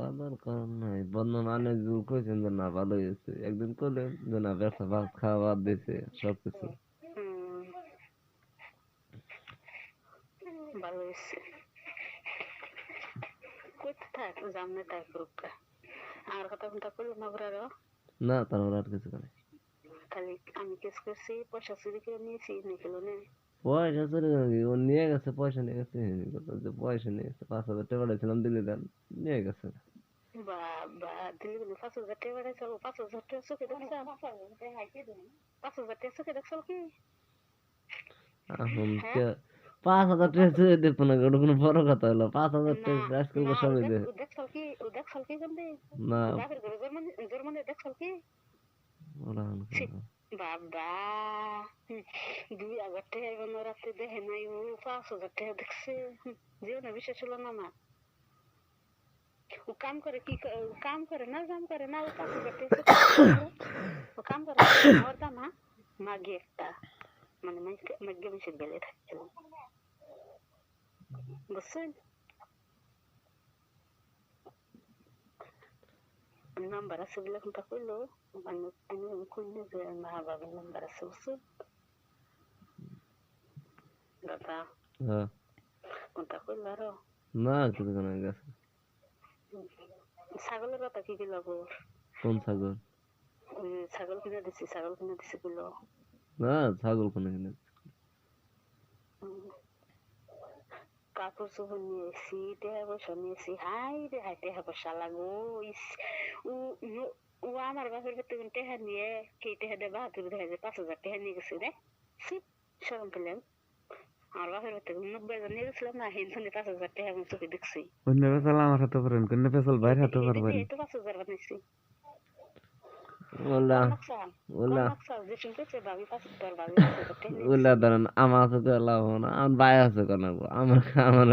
তা দরকার নাই। বন্ধন আনে যে কইছেন যে না ভালো হয়েছে একদিন করলেন যে না ব্যবসা ভাত খাওয়া বাদ দিয়েছে সবকিছু। হুম। ভালো হয়েছে থাক জামনে তাই গ্রুপটা। আমার কথা কোনটা করল না ঘুরে না তারপর আর কিছু করে খালি আমি কেস করছি পয়সা চুরি করে নিয়েছি নিখিল নে। পয়সা চলে গেছে ও নিয়ে গেছে পয়সা নিয়ে গেছে যে পয়সা নিয়ে গেছে পাঁচ হাজার টাকা পাঠাইছিলাম দিলে দেন নিয়ে গেছে। বাবা দিল্লি বলে পাঁচ হাজার টাকা বাড়াইছে পাঁচ হাজার টাকা চোখে দেখছে? পাঁচ হাজার টাকা চোখে দেখছ কি? এখন কে পাঁচ হাজার টাকা চুয়ে দেখব না ওটা কোনো বড় কথা হলো। পাঁচ হাজার টাকা আজকাল সবাই ও দে দেখ- ও দেখছ কি? ও দেখছ কি জানবে না। বাপের ঘরে জন্মানে জন্মানে দেখছ কি। বাবা। দুই হাজার টাকা এবার রাতে দেখে নাই, ও পাঁচ হাজার টাকা দেখছে। জীবনে বিশ্বাস হলো না আমার। ও কাম করে কি কাম করে না, কাম করে না, ও পাঁচ হাজার টাকা ও কাম করে ওর দাম? মাগে একটা মানে মাগে মিশে গেলে থাকে বুঝছেন? নাম্বার আছে বলে কোনটা কইলো। আমি আমি কইলো যে মা বাবার নাম্বার আছে বুঝছ দাদা কোনটা কইলো না কিছু কেন গেছে ছাগলের কথা কি কইলো গো কোন ছাগল ওই ছাগল কিনে দিছি ছাগল কিনে দিছি কইলো না ছাগল কোনে কিনে কাপড় চোপড় নিয়েছি টেহা পয়সা নিয়েছি হাই রে হাই টেহা পয়সা লাগো ও ও- ও আমার বাপের বাড়িতে টেহা নিয়ে কে টেহা দিয়ে বাহাদুর দেখা যায় পাঁচ হাজার টেহা নিয়ে গেছে রে সরম পেলাম আমার বাপের বাড়িতে নব্বই হাজার নিয়ে গেছিলাম না হিন্দু পাঁচ হাজার টেহা আমি চোখে দেখছি অন্য পেশাল আমার হাতে পারেন অন্য পেশাল বাইরে হাতে পারবেন এই তো পাঁচ হাজার বানিয়েছি ওলা নকশাল ওলা নকশাল যে শুনতেছে ভাবি পাঁচ হাজার ভাবি পাঁচ হাজার টেহা নিয়ে ওলা ধরেন আমার সাথে লাভ হবে না আমার ভাই আছে কেন আমার আমার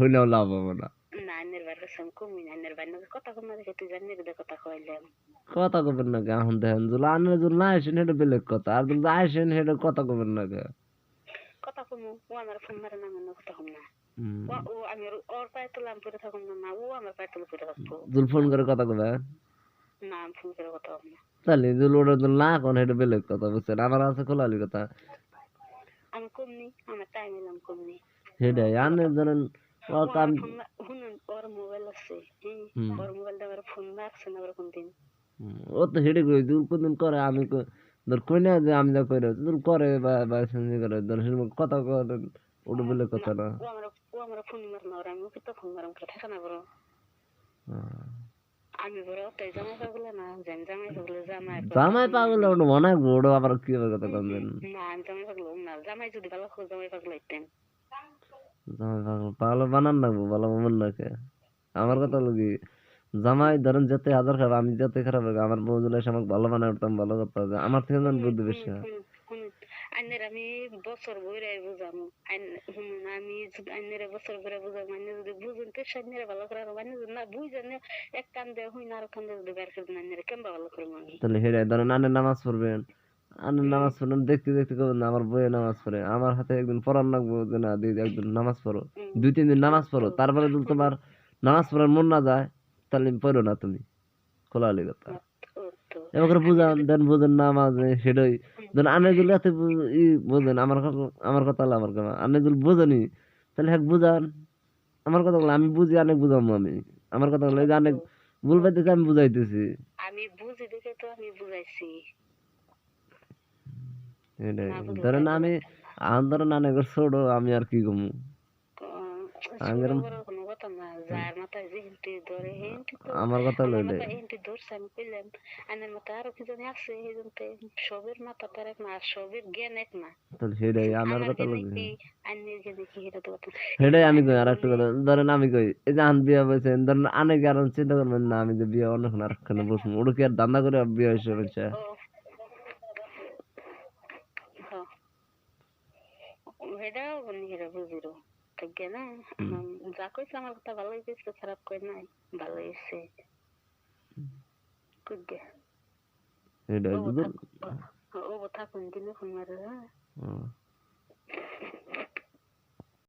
হইলেও লাভ হবে না না আইনের বাইরে কমি আইনের বাইরে কথা কবেন না এখন দেখেন আনের না আসেন সেটা বেলেগ কথা আর যদি আসেন সেটা কথা কবেন না কে ও আমার ফোন মারে না আমার কথা কম না। ও আমি ওর- ওর পায়ে তোলাম পরে থাকুম না না ও আমার পায়ে তুলে পরে থাকব যদি ফোন করে কথা কবে? না আমি ফোন করে কথা কম না। তাহলে যদি ওটা যদি না কোন সেটা বেলেগ কথা বুঝছেন আমার আছে খোলালি কথা। আমি কমনি আমার টাইম এলাম কমনি। সেটাই আনের ধরেন ও কাম শুনুন ওর মোবাইল আছে। ওর মোবাইল আমার ফোন মারছে না ওর কোন দিন ও তো হেডে কই তুই কোনদিন করে আমি ধর কই না যে আমি যা করে তুই করে বা বা সঙ্গে করে ধর সেরকম কথা করেন ওটা বলে কথা না। ও আমার ও আমার ফোন মার না আমি ওকে তো ফোন মারাম করে থাকে বড়। আমি বড় ওটাই জামাই পাগলে না জাম জামাই পাগলে জামাই জামাই পাগল ওটা হয় ওটা আবার কি হবে কথা কমবেন না আমি জামাই পাগল না জামাই যদি ভালো করে জামাই পাগল হইতেন জামাই পাগল পাগল বানান রাখব ভালো মন রাখে আমার কথা কি? জামাই ধরেন যেতে হাজার খারাপ আমি যেতে খারাপ হবে আমার বউজন এসে আমাকে ভালো বানায় উঠতাম ভালো কথা হবে। আমার থেকে যেন বুদ্ধি বেশি হয়। আইনের আমি বছর বইরে বুঝামু। আমি যদি আইনের বছর বইরে বুঝামু আইনে যদি বুঝুন তো সাইনের ভালো করে আর আইনে যদি না বুঝেন এক কান দিয়ে হই না আর কান দিয়ে যদি বের করে দেন আইনের কেমবা ভালো করে তাহলে ধরেন আনের নামাজ পড়বেন। আনের নামাজ পড়েন দেখতে দেখতে করবেন আমার বইয়ে নামাজ পড়ে। আমার হাতে একদিন পড়ার লাগবো যে না একদিন নামাজ পড়ো। দুই তিন দিন নামাজ পড়ো তারপরে যদি তোমার নামাজ পড়ার মন না যায় তাহলে পড়ো না তুমি। খোলালি কথা। ও তো এবার বুঝান দেন বুঝেন না মাঝে সেটাই। দেন আনে যদি এত বোঝেন আমার কথা আমার কথা হলো আমার কথা। আনে যদি বোঝেনি তাহলে হ্যাঁ বুঝান। আমার কথা বলে আমি বুঝি অনেক বুঝাবো আমি। আমার কথা বলে অনেক ভুল পাইতেছি আমি বুঝাইতেছি। আমি বুঝি দেখে তো আমি বুঝাইছি। ধরেন আমি আন ধরেন অনেক ছোট আমি আর কি কমু ছোট যে হিন্টি ধরে হিন্টি আমার কথা হিন্টি ধরছে আমি কইলাম আইনের মাথায় আরও কি জানি আছে এই জন্য সবের মাথা তার এক না আর সবের জ্ঞান এক না তাহলে সেটাই আমার কথা এটা তো আমি কই আর একটা কথা ধরেন আমি কই এই যে আন বিয়া বলছেন ধরেন আনে কারণ চিন্তা করবেন না আমি যে বিয়ে অন্যখানে আরেকখানে বসবো ওটা কি আর দান্দা করে বিয়ে হয়েছে বলছে এটা বুঝিরো ঠিক না যা কইছে আমার কথা ভালোই কইছে খারাপ কই নাই ভালো হইছে কুগে ও ও থাকুন দিনে ফোন মারে হ্যাঁ ও।